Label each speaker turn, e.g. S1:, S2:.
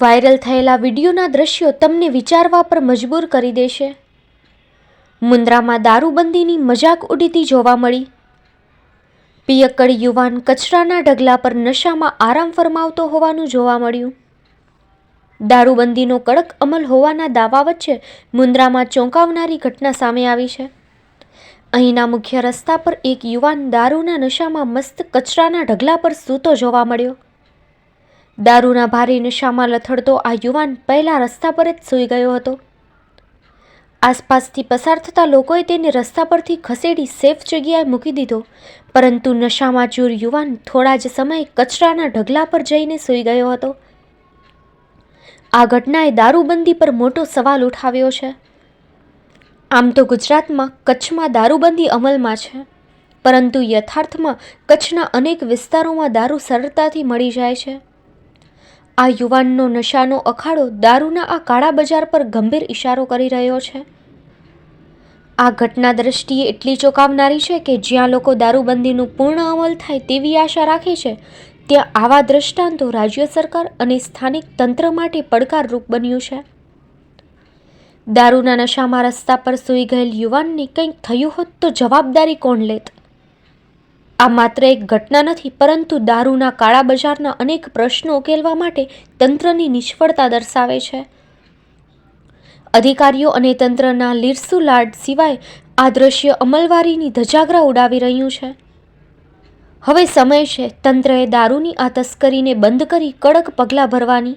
S1: Viral થયેલા વિડીયોના દ્રશ્યો તમને વિચારવા પર મજબૂર કરી દેશે. મુન્દ્રામાં દારૂબંધીની મજાક ઉડીતી જોવા મળી. પિયક્કડ યુવાન કચરાના ઢગલા પર નશામાં આરામ ફરમાવતો હોવાનું જોવા મળ્યું. દારૂબંધીનો કડક અમલ હોવાના દાવા વચ્ચે મુન્દ્રામાં ચોંકાવનારી ઘટના સામે આવી છે. અહીંના મુખ્ય રસ્તા પર એક યુવાન દારૂના નશામાં મસ્ત કચરાના ઢગલા પર સૂતો જોવા મળ્યો. દારૂના ભારે નશામાં લથડતો આ યુવાન પહેલા રસ્તા પર જ સૂઈ ગયો હતો. આસપાસથી પસાર થતા લોકોએ તેને રસ્તા પરથી ખસેડી સેફ જગ્યાએ મૂકી દીધો. પરંતુ નશામાં ચૂર યુવાન થોડા જ સમયે કચરાના ઢગલા પર જઈને સૂઈ ગયો હતો. આ ઘટનાએ દારૂબંધી પર મોટો સવાલ ઉઠાવ્યો છે. આમ તો ગુજરાતમાં કચ્છમાં દારૂબંધી અમલમાં છે. પરંતુ યથાર્થમાં કચ્છના અનેક વિસ્તારોમાં દારૂ સરળતાથી મળી જાય છે. આ યુવાનનો નશાનો અખાડો દારૂના આ કાળા બજાર પર ગંભીર ઇશારો કરી રહ્યો છે. આ ઘટના દ્રષ્ટિએ એટલી ચોંકાવનારી છે કે જ્યાં લોકો દારૂબંધીનું પૂર્ણ અમલ થાય તેવી આશા રાખે છે, ત્યાં આવા દ્રષ્ટાંતો રાજ્ય સરકાર અને સ્થાનિક તંત્ર માટે પડકારરૂપ બન્યું છે. દારૂના નશામાં રસ્તા પર સૂઈ ગયેલ યુવાનને કંઈક થયું હોત તો જવાબદારી કોણ લેત? આ માત્ર એક ઘટના નથી, પરંતુ દારૂના કાળા બજારના અનેક પ્રશ્નો ઉકેલવા માટે તંત્રની નિષ્ફળતા દર્શાવે છે. અધિકારીઓ અને તંત્રના લીરસુ લાડ સિવાય આ દ્રશ્ય અમલવારીની ધજાગરા ઉડાવી રહ્યું છે. હવે સમય છે, તંત્રએ દારૂની આ તસ્કરીને બંધ કરી કડક પગલાં ભરવાની.